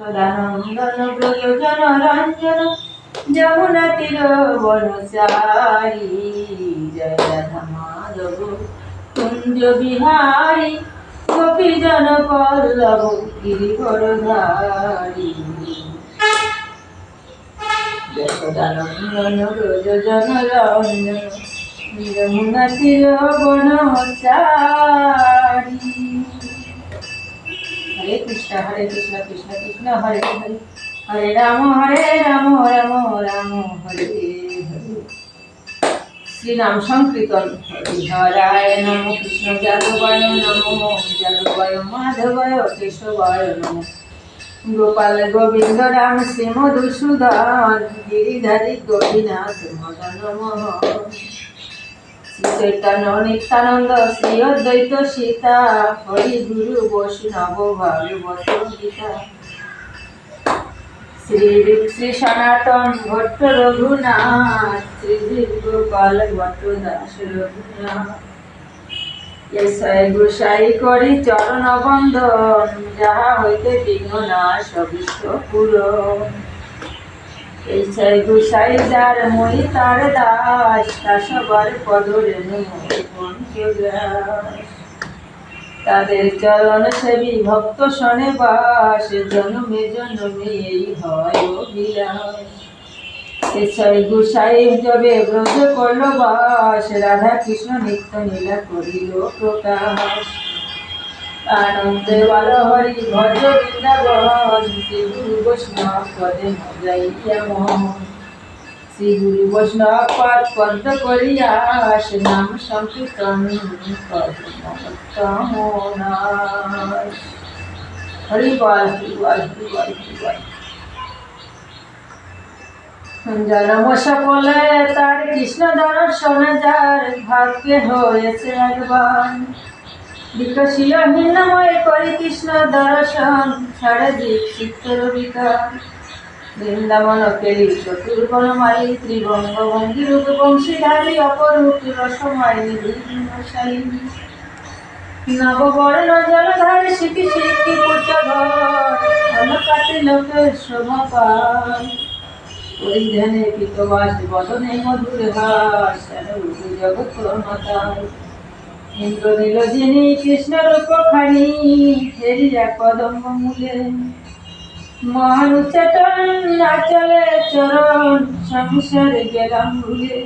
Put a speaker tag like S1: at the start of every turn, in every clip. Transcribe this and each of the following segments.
S1: সদানন্দন ব্রজজন রঞ্জন যমুনা তীর বনচারি জয় রাধা মাধব কুঞ্জ বিহারী গোপীজন পল্লব গিরিবরধারী সদানন্দন ব্রজজন রঞ্জন যমুনা তীর বনচারী হরে কৃষ্ণ হরে কৃষ্ণ কৃষ্ণ কৃষ্ণ হরে হরে হরে রাম হরে রাম রাম রাম হরে হরে শ্রীনাম সংকীর্তন হরিহরায় নম কৃষ্ণ নম নম গোপাল গোবিন্দ রাম শ্রী মধুসূদন গিরিধারী গোপীনাথ মদন নিত্যানন্দ শ্রী অদ্বৈত সীতা হরি গুরু বসু নব গীতা শ্রী শ্রী সনাতন ভট্ট রঘুনাথ শ্রী গোপাল ভট্ট দাস রঘুনাথ গোসাই করি চরণ বন্ধন যাহা হইতে বিঘ্ন না সবিষ্ঠ যার তার দাস তা সবার তাদের চরণ সেবি ভক্ত শনে বাস জন্মে জন্মে এই হয় অভিলাষ যবে ব্রজ করল বাস রাধা কৃষ্ণ নিত্য নীলা করিল প্রকাশ আনন্দে শ্রী পদ করিয়া নাম হরি বল হরি বল জনম সকলে তার কৃষ্ণ দর্শন যার ভাগ্যে হয়েছে একবার বিকাশীয় করি কৃষ্ণ দর্শন সারাজিৎ চিত্তরবিকা বৃন্দাবন কেলি চতুর্বন মালি ত্রিবঙ্গ ভঙ্গি রূপ বংশীধারী অপরূপ রসময় নিধিশালী নববর্ণ জলধার শিখি শিখি পুচভরকাতে লোকের সমপাল পরিধানে পিতবাস বদনে মধুর হাস জগৎ প্রণতাল ইন্দ্র দিল যিনি কৃষ্ণ রূপ খানি ফেরিয়া কদম মূলে মহান চেতন আচলে চরণ সংসারে গেলাম ভুলে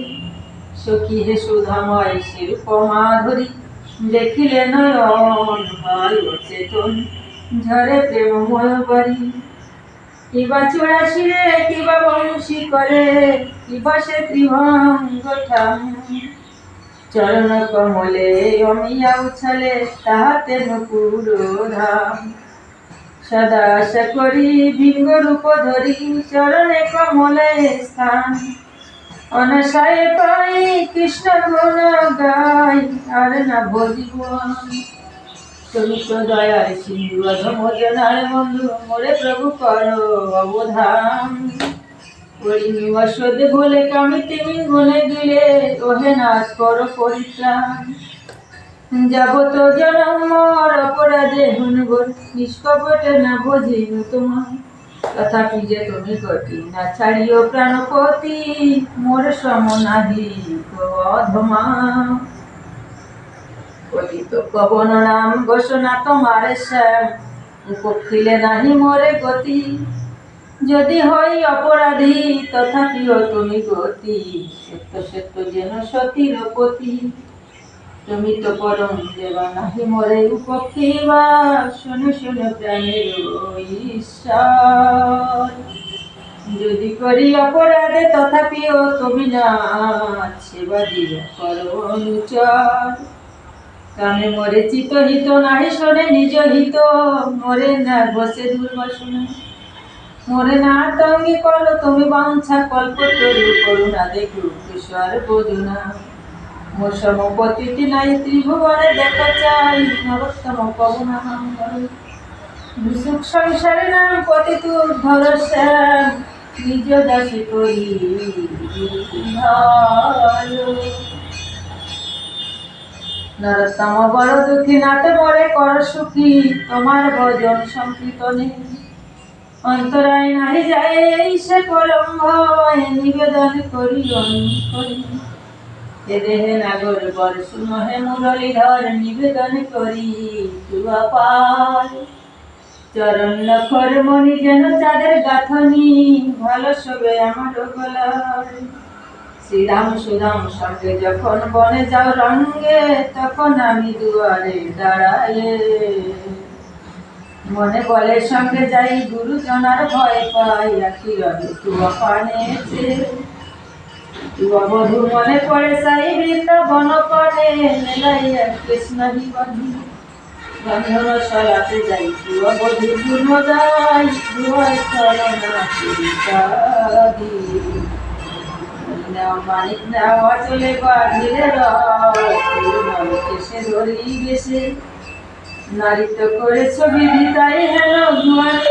S1: সখী হে সুধাময় শিল্প মাধুরী দেখিলে নয়ন হয় চেতন ঝরে প্রেমময় বাড়ি কিবা চুড়াশিরে কিবা বংশী করে কিবা সে ত্রিভঙ্গ ঠাম চরণ কমলে অমিয়া উছলে তাহাতে নুপুর ধাম সদা করি ভিঙ্গ রূপ ধরি চরণে কমলে স্থান অনাশায় পাই কৃষ্ণ গুণ গাই আর না বলিব তুমি দয়ার সিন্ধু অধম জনার বন্ধু মোরে প্রভু কর অবধান করিনি অসদ বলে কামি তুমি গুনে দিলে ওহে নাচ করো পরিত্রাণ যাব তো জনমর অপরাধে হনগর নিষ্কপটে না বুঝিনু তোমার তথাপি যে তুমি গতি না ছাড়িও প্রাণপতি মোর সমনাধি অধমা কলিত পবন নাম ঘোষণা তোমার শ্যাম কক্ষিলে নাহি মোরে গতি যদি হই অপরাধী তথাপি তুমি গতি সত্য সত্য যেন সতী পতি তুমি তো পরম দেবা নাহি মরে উপক্ষে শুনে শুনে প্রাণের ঈশ্বর যদি করি অপরাধে তথাপি ও তুমি না সেবা দিও করো অনুচর মরে চিত হিত নাহি শোনে নিজ হিত মরে না বসে দুর্বাসনে মোরে না তঙ্গে কল তুমি বাঞ্ছা কল্প তরু করুণা দেখু ঈশ্বর বোধুনা মোর সমপতিটি নাই ত্রিভুবনে দেখা চাই নরোত্তম পবনা সুখ সংসারে নাম পতিত ধর নিজ দাসী করি নরোত্তম বড় দুঃখী নাতে মরে কর সুখী তোমার ভজন সংকীর্তনে অন্তরায় নাই যায় সে পরম ভয় নিবেদন করি করি দেহে নাগর বর সুমহে মুরলীধর নিবেদন করি তুয়া পাল চরণ লখর মনি যেন চাঁদের গাঁথনি ভালো সবে আমার গলার শ্রীরাম সুরাম সঙ্গে যখন বনে যাও রঙ্গে তখন আমি দুয়ারে দাঁড়ায় মনে বলের সঙ্গে যাই গুরুজনার ভয় পাই একই অপানে বধু মনে পড়ে সাই বৃন্দাবন পড়ে কৃষ্ণ বন্ধন সরাতে যাই বধু গুণ যাই মানিক না চলে বা ধীরে রে ধরি গেছে নারী তো করেছ বিধি তাই হ্যালো